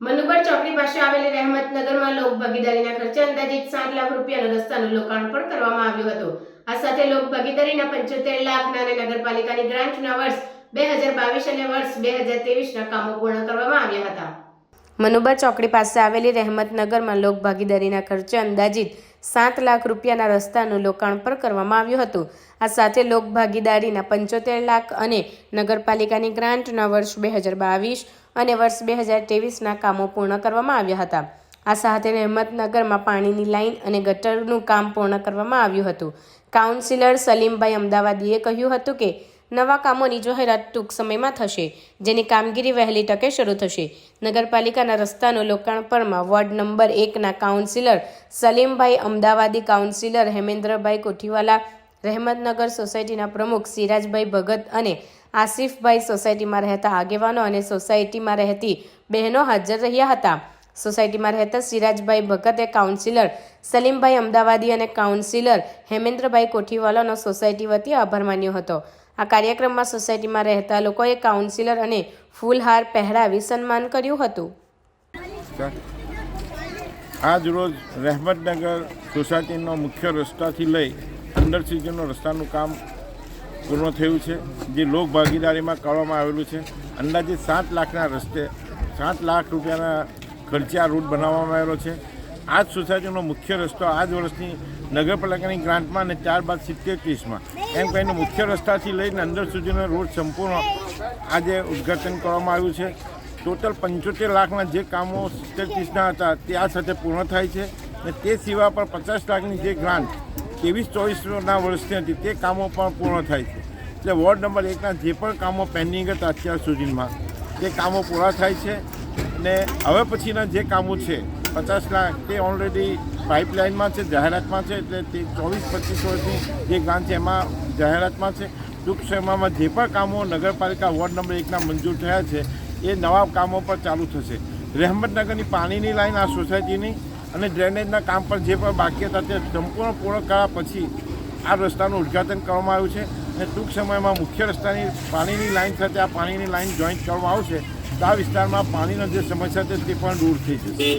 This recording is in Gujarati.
મનુબર ચોકડી પાસે આવેલી રહેમતનગરમાં લોક ભાગીદારીના ખર્ચે અંદાજિત સાત લાખ રૂપિયાનો રસ્તાનું લોકાર્પણ કરવામાં આવ્યું હતું. આ સાથે લોક ભાગીદારીના પંચોતેર લાખના અને નગરપાલિકાની ગ્રાન્ટના વર્ષ બે હજાર બાવીસ અને વર્ષ બે હજાર ત્રેવીસના કામો પૂર્ણ કરવામાં આવ્યા હતા. મનુબર ચોકડી પાસે આવેલી રહેમતનગરમાં લોકભાગીદારીના ખર્ચે અંદાજિત સાત લાખ રૂપિયાના રસ્તાનું લોકાર્પણ કરવામાં આવ્યું હતું. આ સાથે લોકભાગીદારીના પંચોતેર લાખ અને નગરપાલિકાની ગ્રાન્ટના વર્ષ બે હજાર બાવીસ અને વર્ષ બે હજાર ત્રેવીસના કામો પૂર્ણ કરવામાં આવ્યા હતા. આ સાથે રહેમતનગરમાં પાણીની લાઇન અને ગટરનું કામ પૂર્ણ કરવામાં આવ્યું હતું. કાઉન્સિલર સલીમભાઈ અમદાવાદીએ કહ્યું હતું કે નવા કામોની જાહેરાત ટૂંક સમયમાં થશે, જેની કામગીરી વહેલી તકે શરૂ થશે. નગરપાલિકાના રસ્તાનું લોકાર્પણમાં વોર્ડ નંબર એકના કાઉન્સિલર સલીમભાઈ અમદાવાદી, કાઉન્સિલર હેમેન્દ્રભાઈ કોઠીવાલા, રહેમતનગર સોસાયટીના પ્રમુખ સિરાજભાઈ ભગત અને આસિફભાઈ સોસાયટીમાં રહેતા આગેવાનો અને સોસાયટીમાં રહેતી બહેનો હાજર રહ્યા હતા. સોસાયટીમાં રહેતા સિરાજભાઈ ભગતે કાઉન્સિલર સલીમભાઈ અમદાવાદી અને કાઉન્સિલર હેમેન્દ્રભાઈ કોઠીવાલાનો સોસાયટી વતી આભાર માન્યો હતો. આ કાર્યક્રમમાં સોસાયટીમાં રહેતા લોકોએ કાઉન્સિલર અને ફૂલહાર પહેરાવી સન્માન કર્યું હતું. આજ રોજ રહેમતનગર સોસાયટીનો મુખ્ય રસ્તાથી લઈ અંદર સુધીનો રસ્તાનું કામ પૂર્ણ થયું છે, જે લોક ભાગીદારીમાં કરવામાં આવેલું છે. અંદાજે સાત લાખના રસ્તે સાત લાખ રૂપિયાના ખર્ચે આ રૂટ બનાવવામાં આવેલો છે. આ જ સોસાયટીનો મુખ્ય રસ્તો આ જ વર્ષની નગરપાલિકાની ગ્રાન્ટમાં અને ત્યારબાદ સિત્તેર ત્રીસમાં એમ કહીને મુખ્ય રસ્તાથી લઈને અંદર સુધીનો રોડ સંપૂર્ણ આજે ઉદ્ઘાટન કરવામાં આવ્યું છે. ટોટલ પંચોતેર લાખના જે કામો સિત્તેર ત્રીસના હતા, તે આ સાથે પૂર્ણ થાય છે અને તે સિવાય પણ પચાસ લાખની જે ગ્રાન્ટ ત્રેવીસ ચોવીસના વર્ષની હતી, તે કામો પણ પૂર્ણ થાય છે. એટલે વોર્ડ નંબર એકના જે પણ કામો પેન્ડિંગ હતા અત્યાર સુધીમાં, તે કામો પૂરા થાય છે. અને હવે પછીના જે કામો છે પચાસ લાખ તે ઓલરેડી પાઇપલાઇનમાં છે, જાહેરાતમાં છે, એટલે તે ચોવીસ, પચીસ વર્ષની જે ગ્રાન્ટ છે, એમાં જાહેરાતમાં છે. ટૂંક સમયમાં જે પણ કામો નગરપાલિકા વોર્ડ નંબર એકના મંજૂર થયા છે, એ નવા કામો પર ચાલુ થશે. રહેમતનગરની પાણીની લાઈન આ સોસાયટીની અને ડ્રેનેજના કામ પર જે પણ બાકી હતા, તે સંપૂર્ણ પૂર્ણ કર્યા પછી આ રસ્તાનું ઉદ્ઘાટન કરવામાં આવ્યું છે. અને ટૂંક સમયમાં મુખ્ય રસ્તાની પાણીની લાઇન સાથે આ પાણીની લાઈન જોઈન્ટ કરવામાં આવશે, તો આ વિસ્તારમાં પાણીનો જે સમસ્યા છે, તે પણ દૂર થઈ જશે.